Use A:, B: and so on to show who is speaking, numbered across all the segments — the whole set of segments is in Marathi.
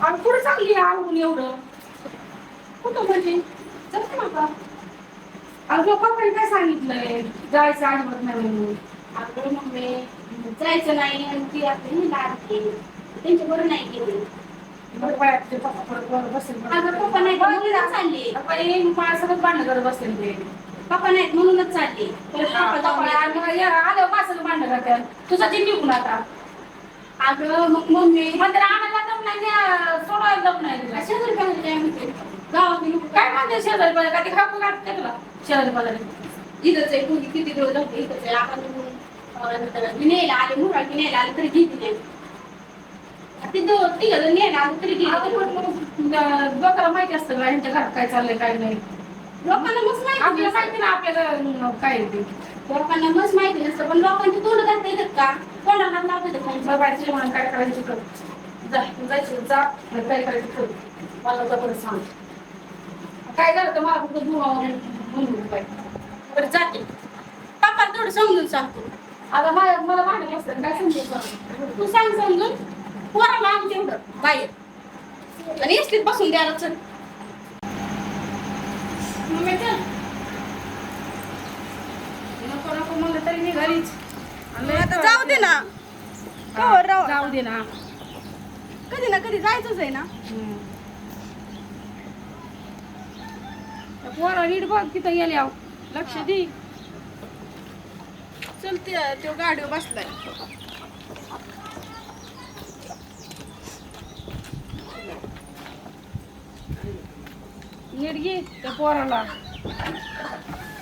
A: आणि कुठं चालली आवडून एवढं? कुठं म्हणजे? जाते नका अगं पप्पाने काय सांगितलंय? जायचं आठवत नाही म्हणून.
B: अगं मम्मी जायचं नाही आणि ती आपली नाही लागते त्यांच्या बरं नाही गेली
A: बरं पाय ते पप्पा परत बरं बसेल.
B: अगं पप्पा नाही म्हणूनच चालली.
A: पप्पा येईन माझ्यासोबत भांडण करत बसेल ते.
B: पप्पा नाहीत म्हणूनच चालली. पप्पा जाऊन
A: पप्पा
B: येतात.
A: आणि या आल्यावर माझं भांडण करतात तुझं जी निघून आता.
B: अगं मग मम्मी
A: आणायला जाऊन नाही सोडायला जाऊन नाही.
B: शेजारी पाजारी काय म्हणते?
A: शेजारी? का ते खाऊ काढते तुला? शेजारी
B: इथंच आहे कोणी किती दिवस इथंच आहे. आपण न्यायला आले मुराळ मी न्यायला आले तरी घेतली नाही ते दो- तिघं जण न्यायला आले तरी
A: माहिती असतं का? यांच्या घरात काय चाललंय काय नाही?
B: लोकांना मस्त माहिती
A: आपल्याला. माहिती ना आपल्याला काय ते?
B: लोकांना मस्त माहिती नसतं. पण लोकांची तोंड घालता येतात का? कोणाला हात लावता येतात का?
A: मोबाईलचे जेवण काय करायचं जायचं जा. काय करायचं कर मला परत सांग. काय झालं तर मला फक्त दुवा म्हणून
B: बरं जाते पप्पा थोडं समजून सांगतो
A: आता मला मला भांडण असतं काय समजेल
B: तू सांग समजून. पोराला आम तेवढं बाहेर. आणि एसटीत बसून द्यायला चल. मम्मी चल.
A: नको नको म्हणलं तरी मी घरीच
C: जाऊ दे ना.
A: हा. जाऊ दे ना.
C: कधी ना कधी जायचंच आहे ना.
A: त्या पोरा नीट बघ तिथं गेल्या लक्ष दे.
C: चल ते तो गाडीवर बसलाय.
A: नीट घे त्या पोराला.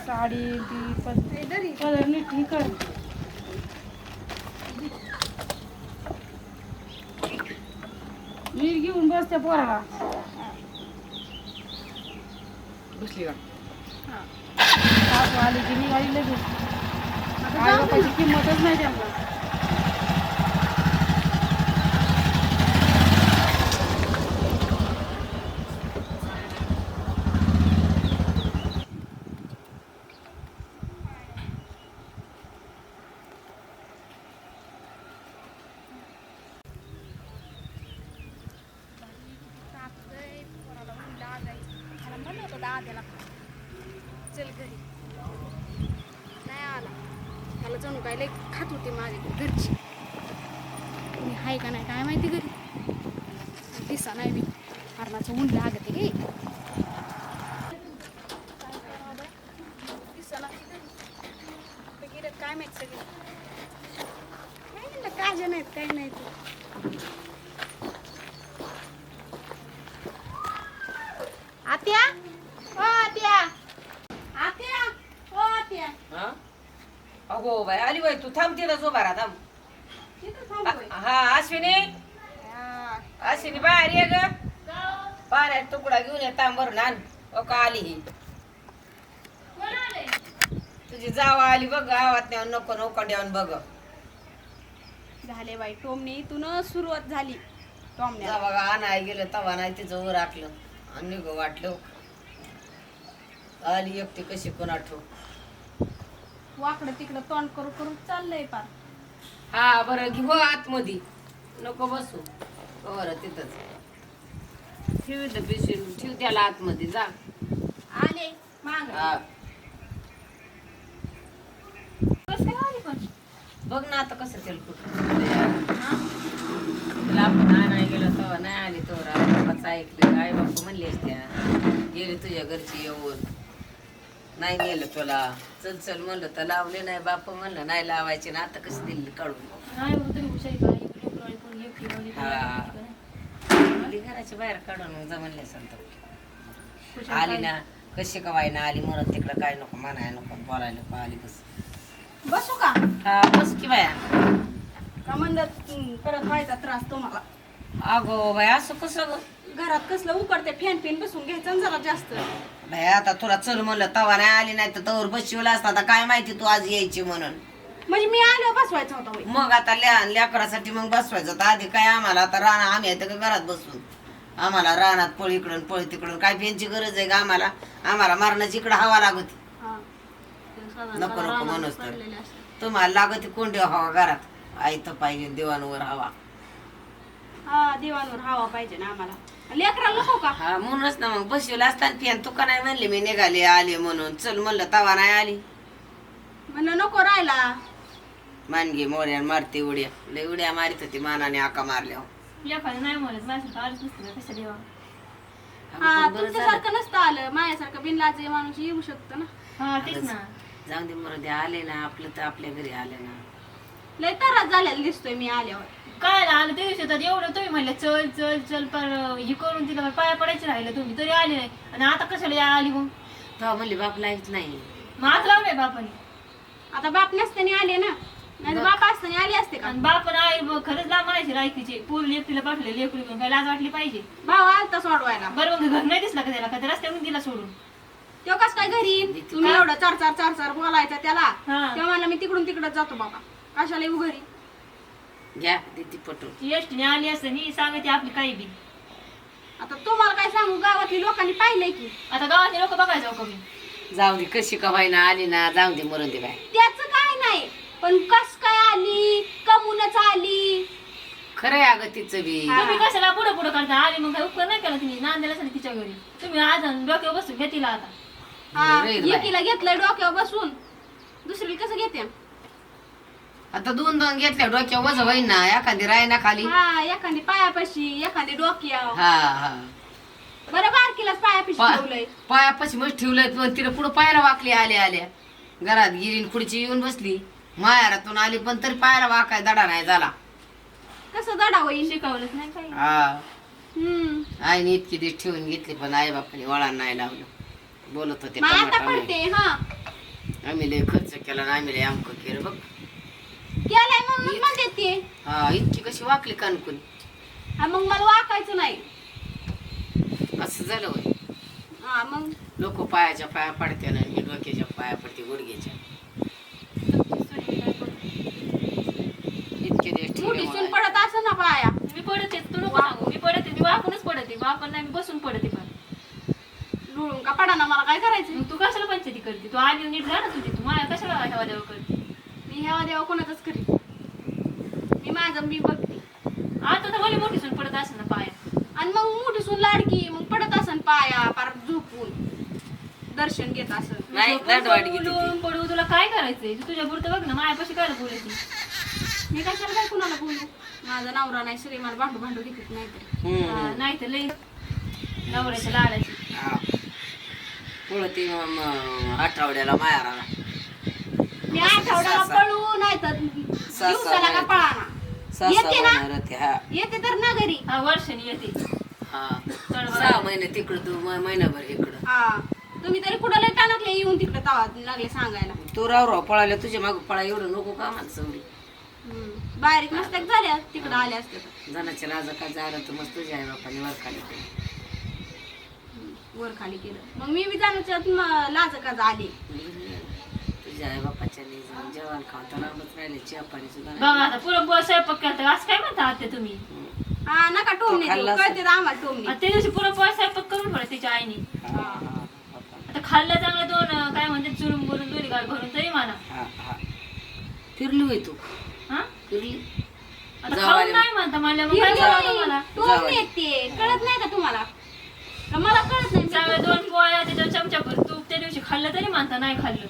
A: साडी ती पद- पदर नीट ही कर नीट घेऊन बस त्या पोराला.
D: बसली का?
A: आली की निघाली लगेच किंमतच नाही त्यांना
C: चल घरी नाही आला त्याला जणू काय लय खात होते माझे घरची. मी आहे का नाही काय माहिती घरी? दिसा नाही मी. हरणाचं ऊन लागते गे. काय माहीत सगळे. काय म्हणलं नाहीत काय नाही ते आत्या? ओ आत्या. आत्या? ओ आत्या.
E: अगो बाय बाई तू थांब तिथं उभा राहा थांब. आ- हा अश्विनी.
C: हा.
E: अश्विनी बाहेर ये ग. पाण्यात तुकडा घेऊन ये तांब भरून आण. ओ का आली ही? तुझी जावा आली बघ गावात नेऊन नको नको देऊन बघ.
C: झाले बाई टोमणे इथून सुरुवात झाली.
E: जावा गा आणाय गेलं तवा नाही तिचं वर राखलं आणि निघ वाटलं. आली एकटी कशी कोणा ठेव
C: वाकडं तिकडं तोंड करू करू चाललंय पार.
E: हा बरं घे हो आतमध्ये. नको बसू. बरं तिथंच. ठेव इथं पिशवी ठेव त्याला आतमध्ये जा.
C: आले माग.
E: हा.
C: कसं काय आली पण?
E: बघ ना आता कसं तेलकट तुला आपण आणाय गेलो तेव्हा नाही आली तोवर आई बापाचं ऐकलं. आई बापा म्हणले त्या गेले तुझ्या घरची येऊन. नाही नेलं तुला. चल चल म्हणलं तर लावले नाही बाप म्हणलं नाही लावायचे ना आता कसं दिली काढून?
A: नाही तरी हुशारी बाई, कोण
E: हा. आली घराच्या बाहेर काढून जा म्हणले संत
A: हुशार
E: आली
A: बाई.
E: ना कशी का वाईना आली म्हणत तिकडं काय नको म्हणाय नको बोलायला नको आली बस.
C: बसू का?
E: हा बस की बाया.
C: का म्हणलं हं, परत व्हायचा त्रास तुम्हाला?
E: अगो बाय असं कसं ग?
C: घरात कसलं उकडते फॅन पिन बसून घ्यायचं जरा जास्त.
E: बाय आता तुला चल म्हणलं तवा नाही आली नाही तर तवर बसवलं असता आता काय माहिती तू आज यायची म्हणून?
C: म्हणजे मी आल्यावर बसवायचा होता होय.
E: मग आता लहान लेकरासाठी मग बसवायचं. तर आधी काय आम्हाला आता राहणं आम्ही आता का घरात बसून? आम्हाला रानात पळ इकडून पळ तिकडून. काय पेनची गरज आहे का आम्हाला? आम्हाला मारण्याची इकडं हवा लागत.
C: हा.
E: नको नको
C: रानात
E: म्हणूस तर.
C: पडलेले असतात.
E: तुम्हाला लागत कोंडी हवा घरात. आयत पाहिजे दिवाणवर हवा.
C: हा हवा पाहिजे ना आम्हाला. लेकराला नको का?
E: हा म्हणूनच ना मग बसवलं असताना पियान तू का नाही म्हणली मी निघाली आली म्हणून. चल म्हणलं तवा नाही आली.
C: म्हणलं नको राहिला
E: मानगी मोड्या मारते उड्या. लय उड्या मारित होती मानाने आका मारल्यावर.
F: एखादं नाही म्हणत माझ्यासारखं आलंच नसतं कसं देवा
C: हा
E: पण बरं झालं.
C: तुमच्यासारखं नसतं आलं. माझ्यासारखं बिनलाजे माणूस येऊ शकतो ना.
F: हा तेच ना.
E: जाऊन दे मरू दे. आले ना आपलं तर आपल्या घरी आले ना.
C: लय त्रास झालेला दिसतोय मी आल्यावर.
F: काय आलं ते दिवशी तर एवढं तुम्ही म्हणलं चल चल चल पर हे करून तिला पाया पडायचं राहिलं तुम्ही तरी आले नाही. आणि आता कशाला या आली मग?
E: तेव्हा म्हणली बाप लाईत नाही.
F: मग आता लावलंय बापाने.
C: आता बाप नसताना आले ना? नाही बाप असताना आले असते का?
F: आणि बापन आई ब- खरंच लांब म्हणायची रायकीचे पूर्ण एकटीला पाठवले लेकडी पण काय लाज वाटली पाहिजे?
C: भाऊ आलता सोडवायला.
F: बरं मग घर नाही दिसला का त्याला? का त्या रस्त्यावरून दिला सोडून?
C: तो कस काय घरी येईन? तुम्ही एवढं चार चार चार चार बोलायचं त्याला.
F: हा.
C: तेव्हा मला मी तिकडून तिकडं जातो बाबा. कशाला येऊ घरी
E: घ्या देते पटून
F: ती एसटीने आली असते ही सांगायची आपली काही बी.
C: आता तुम्हाला काय सांगू गावातली लोकांनी पाहिलंय की.
F: आता गावातले लोक बघायचं हो कमी.
E: जाऊ दे कशी का व्हायना आली ना जाऊ दे मरून दे बाय
C: त्याच काय नाही पण कस काय आली कमूनच आली.
E: खरंय अगं तिचं बी.
F: तुम्ही कशाला पुढे पुढे करता? आली मग काय उपकार नाही केला तुम्ही? नांदेला साठी तिच्या घरी. तुम्ही आज डोक्यावर बसून घ्या तिला आता.
C: हा,
E: बरं आहे बाई.
C: एकीला घेतलंय डोक्यावर बसून. दुसरी कसं घेते
E: आता दोन दोन घेतल्या डोक्या वज होईन ना. एखादी राय ना खाली.
C: हा एखादी पायापाशी एखादी डोक्यावर.
E: हा हा.
C: बरं बारकीलाच पायापाशी ठेवलंय.
E: पायापाशी मग ठेवलंय पण तिला पुढं पायाला वाकली आल्या आल्या. घरात गिरीन खुडची येऊन बसली. माहेरातून आली पण तरी पायाला वाकाय दडा नाही झाला.
C: कसं दडा होईल
F: शिकवलंच नाही काही.
E: हा.
C: हम्म.
E: आईने इतकी दिवस ठेवून घेतली पण आई बापाने वळा नाही लावलं. बोलत होते
C: मग आता
E: टमाटा
C: पडते हा.
E: आम्ही लय खर्च केला आणि आम्ही लय आमक केलं बघ.
C: केलाय म्हणून म्हणते ते
E: हा इतकी कशी वाकली कानकुन
C: हा, मग मला वाकायचं नाही.
E: असं झालं होय?
C: हा मग?
E: लोक पायाच्या पाया पडते ना मी डोक्याच्या पाया पडते गुडघ्याच्या. इतके
C: मोठी सून
E: मला.
C: पडत असं ना पाया.
F: मी पडते तू नको सांगू. मी पडते मी वाकूनच पडते. वाकून नाही मी बसून पडते पण.
C: लुळून का पडा ना मला काय करायचं
F: मग तू कशाला पंचायती करते? तू आली नीट जा ना तुझी. तू माझ्या कशाला हेवा देवा करते?
C: मी ह्या देवा कोणाचाच करी मी माझं मी बघते.
F: आता तर भले मोठी सून पडत असेल ना पाया.
C: आणि मग मोठी सून लाडकी मग पडत असन पाया पार झोपून. दर्शन घेत असन
E: नाही
F: बोलून पडू तुला काय करायचंय? तू तुझ्या पुरतं बघ ना माझ्यापाशी काय बोलायची
C: मी कशाला काय कुणाला बोलू? माझा नवरा नाही श्री मला भांडू भांडू घेत नाही तर
E: हम्म.
F: नाही तर लई नवऱ्याच्या लाडाची.
E: हा. पुढं ते म- म- आठवड्याला मायार आला
C: मी आठवड्याला पळू नाही तर दिवसाला का पळाना. येते ना?
E: हा
C: येते तर ना घरी
F: हा वर्षाने येते.
E: हा. सहा महिने तिकडं तू म- महिनाभर इकडं.
C: हा. तुम्ही तरी कुठं लय टाणकले येऊन तिकडे तवा लागले सांगायला.
E: तू राव राव पळाल्या तुझ्या माग पळा एवढं नको का माणसं एवढी
C: हम्म. बारीक नसत्या का झाल्या तिकडं आल्या असत्या तर.
E: जनाच्या लाजा काय झालं तर मस्त तुझ्या आई बापाने वर खाली केलं.
C: वर खाली केलं. मग मी बी जाण्याच्या लाज का आली.
E: तुझ्या आई बापाच्या नाही जाऊन जेवण खाऊन तर लांबच राहिले चहा पाणी सुद्धा नाही.
F: बघा आता पुरण पोळ स्वयंपाक करता असं काय म्हणता आता तुम्ही?
C: हा नका टोमणे देऊ. कळते तर आम्हाला टोमणे.
F: आता त्या दिवशी पुरण पोळ स्वयंपाक करून ठेवला तिच्या आईने.
E: हा, हा,
F: आता खाल्लं चांगलं दोन अं, काय म्हणते चुरून बोलून दोन्ही गाल भरून तरी म्हणा.
E: हा, हा. फिरली होय तू?
F: हा?
E: फिरली?
F: आता
E: जाऊ
F: खाऊन
E: आले.
F: नाही म्हणता मला मग काय बोलावं मला
C: टोमणे ते कळत नाही का तुम्हाला? का मला कळत नाही?
F: चांगल्या दोन पोळ्या त्याच्यावर चमचा तूप त्या दिवशी खाल्लं तरी म्हणता नाही खाल्लं.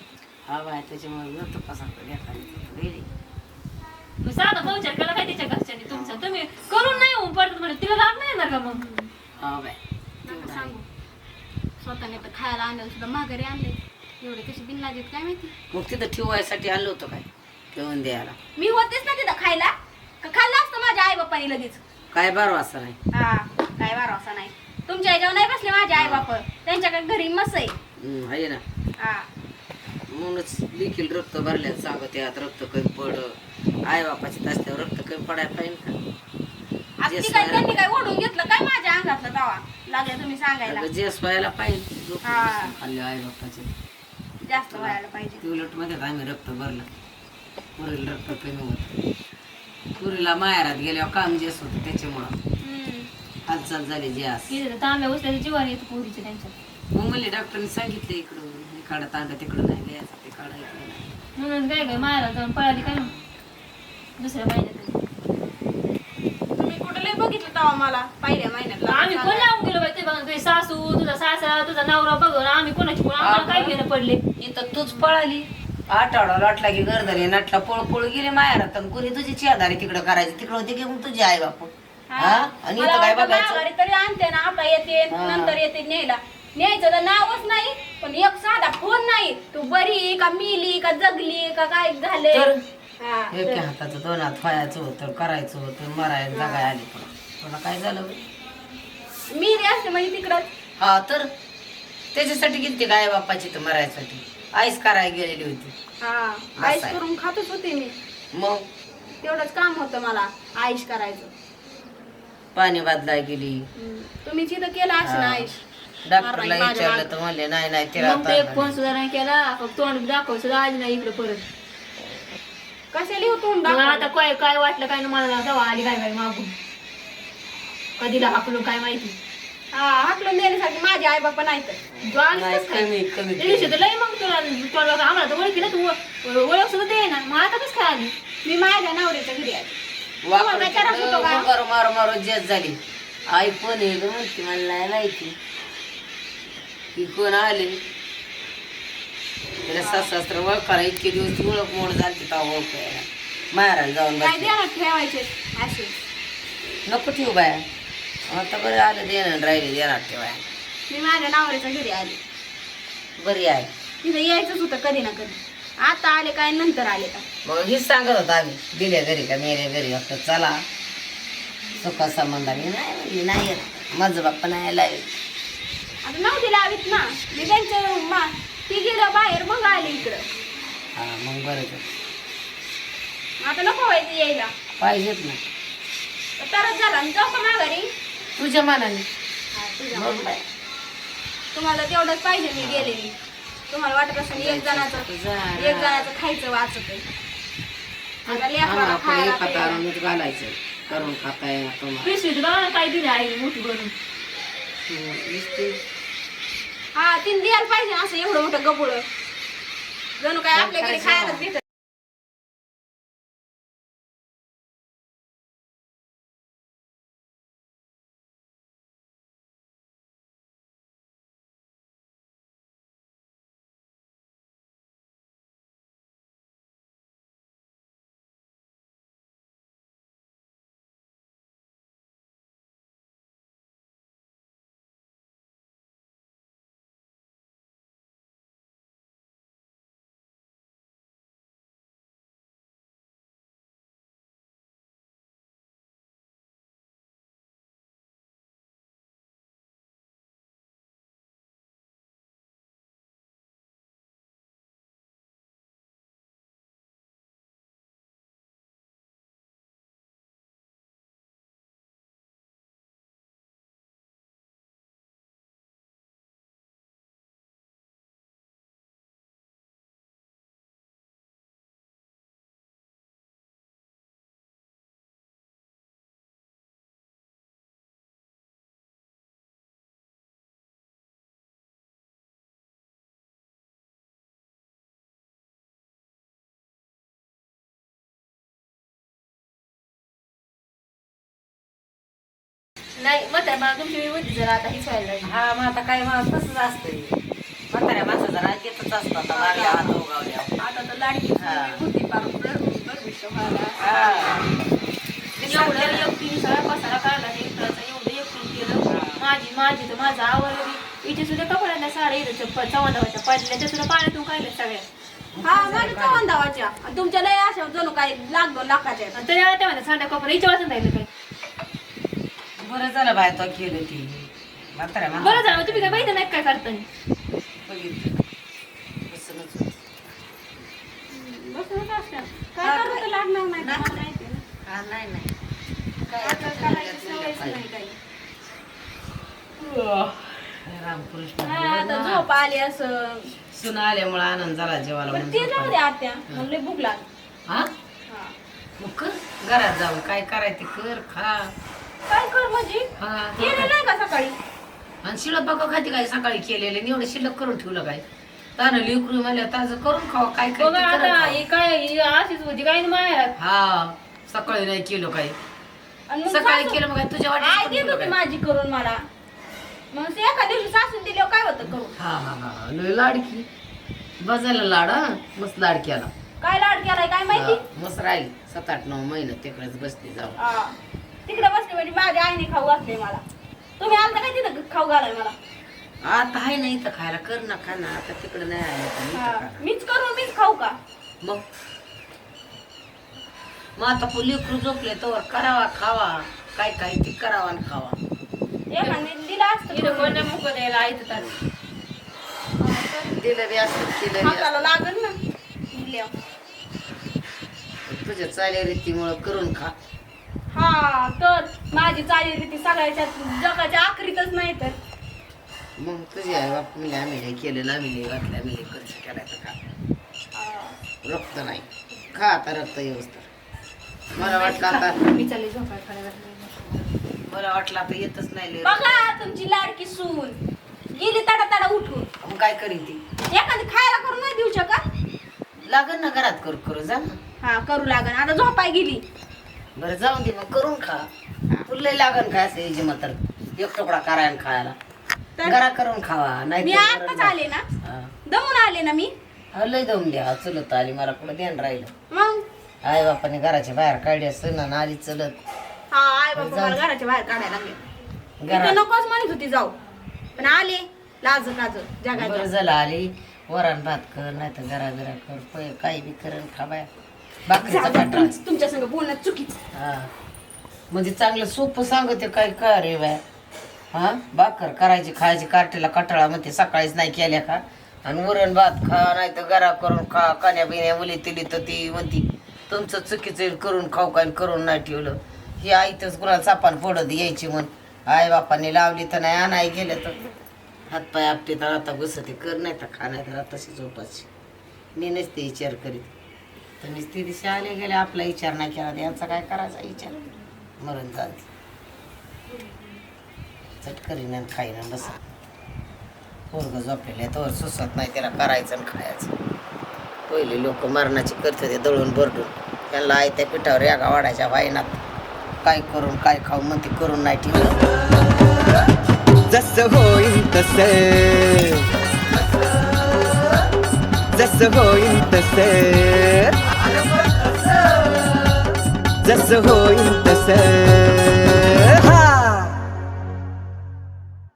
E: हा बाय त्याच्यामुळे नव्हतं पसंत घ्या खाली गेली
F: मग साधा पाहुचार केला काय तिच्या घरच्यांनी तुमचा? तुम्ही करून नाही होऊन पडत म्हणजे तिला राग नाही येणार का मग?
E: हा बाय
C: नका सांगू. स्वतःने तर खायला आणलं सुद्धा माघारी आणले एवढे कशी बिनलाजेत काय माहिती?
E: मग तिथं ठेवायसाठी आणलं होतं काय? ठेवून द्यायला.
C: मी होतेच ना तिथं खायला. का खाल्लं असतं माझ्या आई बापाने लगेच?
E: काय बार वाजता नाही.
C: हा काय बारा वाजता नाही. तुमच्या ह्याच्यावर नाही बसले माझे आई बाप त्यांच्याकडे घरी मस आहे.
E: हम्म, आहे ना.
C: हा.
E: म्हणूनच देखील रक्त भरल्यात सांगत यात रक्त कमी पड आई बापाची असल्यावर रक्त कमी पडायला पाहिजे का
C: आता ती काय त्यांनी काय ओढून घेतलं काय माझ्या अंगातलं तवा? लागलं तुम्ही सांगायला.
E: अगं जेस व्हायला पाहिजे
C: हा.
E: बसून खाल्ले आई बाप्पाचे
C: जास्त व्हायला पाहिजे.
E: ते उलटमध्ये आम्ही रक्त भरलं. पुरीला रक्त कमी होत. पुरीला माहेरात गेल्यावर काम जेस होतं त्याच्यामुळं.
C: हम्म.
E: हालचाल झाली जेस
F: तर तांब्या उचल्याचं जीवन येतं पोरीचं त्यांच्या
E: मग म्हणले डॉक्टरने सांगितलं इकडं. काढा तांडा तिकडं नाही लिहायचं ते काढा इकडं नाही.
F: म्हणून काय काय मायाला जाऊन पळाली काय दुसऱ्या महिन्यात.
C: तुम्ही कुठं लय बघितलं तवा मला? पहिल्या महिन्यात
F: आम्ही कोण लावून गेलो बाई ते बघा तुझी सासू तुझा सासरा तुझा नवरा बघून आम्ही कोणाची कोण आम्हाला काय घेणं पडले?
E: इथं तूच पळाली. आठवडा लाटला की नटला पळ पळ गेली माहेरात. आणि कुणी तुझी चेदारी तिकडं करायची तिकडं होती की मग तुझी आई बापू हा? आणि
C: मला
E: इथं काय
C: वाटलं
E: बघायचं?
C: माघारी तरी आणते ना आता येते. नंतर येते न्यायला. न्यायचं तर नावच नाही. पण एक साधा फोन नाही तू बरी का मिली का जगली का काय झाले
E: तर
C: हा,
E: एका. हाताचं दोन हात पायाचं होतं करायचं होतं मरायला जगाय आली पण तुला काय झालं बे?
C: मी रे असते म्हणजे तिकडं
E: हा तर त्याच्यासाठी गेलती गाय बापाची तर मरायसाठी आईस करायला गेलेली होती
C: हा
E: आहे.
C: करून खातच होते मी
E: मग
C: तेवढंच काम होतं मला आईश करायचं
E: पाणी बदलाय गेली
C: हम्म. तुम्ही तिथं केलं असं ना
E: हा.
C: आईश
E: डॉक्टरला विचारलं तर म्हणले नाही नाही तिला
F: मग ते एक फोन सुद्धा नाही केला फक्त तोंड दाखव सुद्धा आज नाही इकडे परत.
C: कशाला होतो
F: मग आता काय काय वाटलं काय ना मला तेव्हा आली काय काय मागून. कधीला हाकलून काय माहिती.
C: हा हाकलून देण्यासाठी माझे आई बापा नाही तर
F: तू
E: नाही,
F: कसं काय?
E: कमी कमी
F: त्या दिवशी तर लय मग तुला तुला आम्हाला तर ओळखी ना तू. ओ- ओळख सुद्धा दे ना. मग आता कसं काय आली?
C: मी माझ्या नवऱ्याच्या घरी आले.
E: वाकडं
C: का?
E: तिकडं मारू मारू मारू जेत झाली. आई आहे गं म्हणते मला नाही माहिती. की कोण आले. तिला सासरा ओळखाला इतके दिवस ती ओळख मोड झाली तेव्हा ओळखायला. माहेराला जाऊन
C: काय
E: बसले.
C: देणार ठेवायचे असे?
E: नको ठेवू बाया. आता बरं आलं देणं राहिले देणार ठेवाय
C: मी माझ्या नवऱ्याच्या घरी आले.
E: बरी आहे.
C: तिथं यायचंच होतं कधी ना कधी. आता आले काय नंतर आले का?
E: मग हीच सांगत होता आम्ही दिल्या घरी का मेल्या घरी? आता चला. सुखा संबंधाने नाही म्हणली नाही येत. माझं बाप्पा नाही यायला
C: आता नव्हती लावीत ना. मी त्यांच्या मा ती गेलं बाहेर मग आले इकडं.
E: हा मग बरं तर.
C: आता नको व्हायचं यायला.
E: पाहिजेत ना.
C: तरच झाला. आणि जाऊ का माघारी?
E: तुझ्या मनाने.
C: हा, तुझ्या. तुम्हाला तेवढंच पाहिजे मी गेलेली. तुम्हाला वाटत असेल एक जणाचं. एक जणाचं खायचं वाचत आता लेकराला
E: आम्हाला पण
C: खायला
E: एका
C: प्यायला.
E: तारानेच घालायचं. करून खाता येणार तुम्हाला.
F: पिशवीत बघा ना काय दिली आई मोठी
E: नुसती
C: हा तीन द्यायला पाहिजे ना असं एवढं मोठं गबुळ जणू काय आपल्या घरी
E: खायचं
C: खायला. भेटत
F: नाही मग त्या मला तुमची होती जरा आता हीच व्हायला लागली.
E: हा मग आता काय मग तसंच असतंय. म्हाताऱ्या माणसाचा राग येतच असतो आता लागल्या हात उगावल्या.
C: आता तर लाडकी
E: हा.
C: बुद्धी पार गर्भिष्ठ व्हायला.
F: एवढं एकटीने सगळा पसारा काढला एकटाचा एवढं एकटीने केलं. माझी माझी तर माझं आवडली इथे सुद्धा कपड्याला साड्या इथं चव्हाणाच्या पडल्या त्या सुद्धा पाण्यातून काढल्या सगळ्या.
C: हा माझ्या चव्हाण धावाच्या आणि तुमच्या लय अशा जणू काय लाख दोन लाखाच्या आहेत.
F: आणि तरी आता म्हणा साड्या कपडे हिच्या वाचून राहिलं काय?
E: बरं झालं बाय तो केलं ते.
F: बरं झालं तुम्ही काय माहिती नाही काय
C: करताय. घरात नाही
E: रामकृष्ण
C: आता असं.
E: सुना आनंद झाला जेवायला
C: जाऊ आत्या.
E: हा. मग कर घरात काय करायचं कर खा.
C: कर म्हणजे?
E: हा
C: केलं नाही का सकाळी?
E: आणि बघा खाती काय सकाळी केलेले. आणि एवढं शिल्लक करून ठेवलं काय? तानं लिकरू मला ताजं करून खावा काय काय
C: बघा
E: ते
C: आता. हे काय ही अशीच होती काय माया
E: हा सकाळी नाही केलं काय.
C: आणि मग
E: सकाळी
C: सासू-
E: केलं मग काय? तुझ्या
C: आई
E: वाटत
C: देत होती माझी करून मला. मग ते एका दिवशी सासून दिल्यावर काय होतं करून
E: हा हा हा लय लाडकी बजायला लाड हा. मस्त लाडकी आला
C: काय लाड केलाय काय माहिती?
E: हा, मस्त राहिली. सात आठ नऊ महिने तिकडेच बसली जाऊन.
C: हा. तिकडे बसले म्हणजे माझ्या आईने खाऊ घातले मला. तुम्ही आलता काय तिथं खाऊ घालाय मला?
E: आता आहे ना इथं खायला. कर ना खा ना. आता तिकडे नाही इथं
C: हा.
E: खा.
C: मीच करून मीच खाऊ का?
E: मग? मग आता लेकरू झोपले तर करावा खावा. काय काय ते करावा आणि खावा.
C: दिलं असतं
F: इथं
C: करून.
F: कोण नाही मुकं द्यायला आहे
E: बी बी
C: हाताला लागल ना. दिल्यावर.
E: तुझ्या चालीरीतीमुळं करून खा.
C: हा तर माझी चालीरीती सगळ्याच्या जगाच्या आखरीतच नाही तर.
E: मग तुझी आई बाप मिले आम्ही लय केलं आम्ही लय घातलं आम्ही लय खर्च खा
C: हा.
E: रक्त नाही. खा आता रक्त व्यवस्था मला वाटलं आता
F: मी चालले
E: मला वाटलं आता येतच नाही लय.
C: बघा तुमची लाडकी सून. गेली तडा तडा उठून
E: मग काय करीन ती?
C: एखादी खायला करून नाही देऊ शकत?
E: लागन ना घरात करू करू जा ना.
C: हा करू लागन. आता झोपाय गेली.
E: बरं जाऊन दे मग करून खा. तुला लागन काय असं याची तर एक तुकडा करायला खायला?
C: तर-
E: घरा करून खावा नाही
C: मी
E: तर
C: आताच आले ना?
E: हा.
C: दमून आले ना मी?
E: हा, लय दम द्या. चलत आली मला कुठं ध्यान राहिलं?
C: मग?
E: आई बापाने घराच्या बाहेर काढली असं ना आली चलत.
C: हा आय बाबा मला घराच्या बाहेर काढायला लागले.
E: घरात.
C: नकोच म्हणत होती जाऊ. पण आले लाज
E: बरं
C: जगाच्या
E: झालं आली. वरण भात कर नाही तर घरा घरा कर. पै काही बी करण खा बाया
C: तुम- तुमच्या संग बोलणं चुकीच.
E: हा. म्हणजे चांगलं सोपं सांगते काय का रे बाय? हा? भाकर करायची खायची काटेला कटाळा म्हणते सकाळीच नाही केल्या का? आणि वरण भात खा नाही तर गरा करून खा कान्या बिन्या मुली तिली तर ती म्हणती तुमचं चुकीचं करून खाऊ काय करून नाही ठेवलं? ही आई तर कुणाला चापान फोडत यायची म्हण. आई बापाने लावली तर नाही आणाय गेलं तर. हातपाय आपटे तर आता बसते कर नाही तर खा नाही तर तशी झोपायची मी नसते विचार करीत. तर मी ती दिशा आले गेले आपला विचार नाही केला तर यांचा काय करायचा विचार? मरण जाते चटकरीनं आणि खाईनं बसा. पोरग झोपलेले तोवर सुसत नाही त्याला करायचं आणि खायचं. पहिले लोक मरणाची करत होते दळून बरडून त्यांना आहे त्या पिठावर यागा वाढायच्या वाईनात काय करून काय खाऊ मग ते करून नाही ठेवलं.
D: जसं होईल तस. जसं होईल तस. जसं होईल तसं.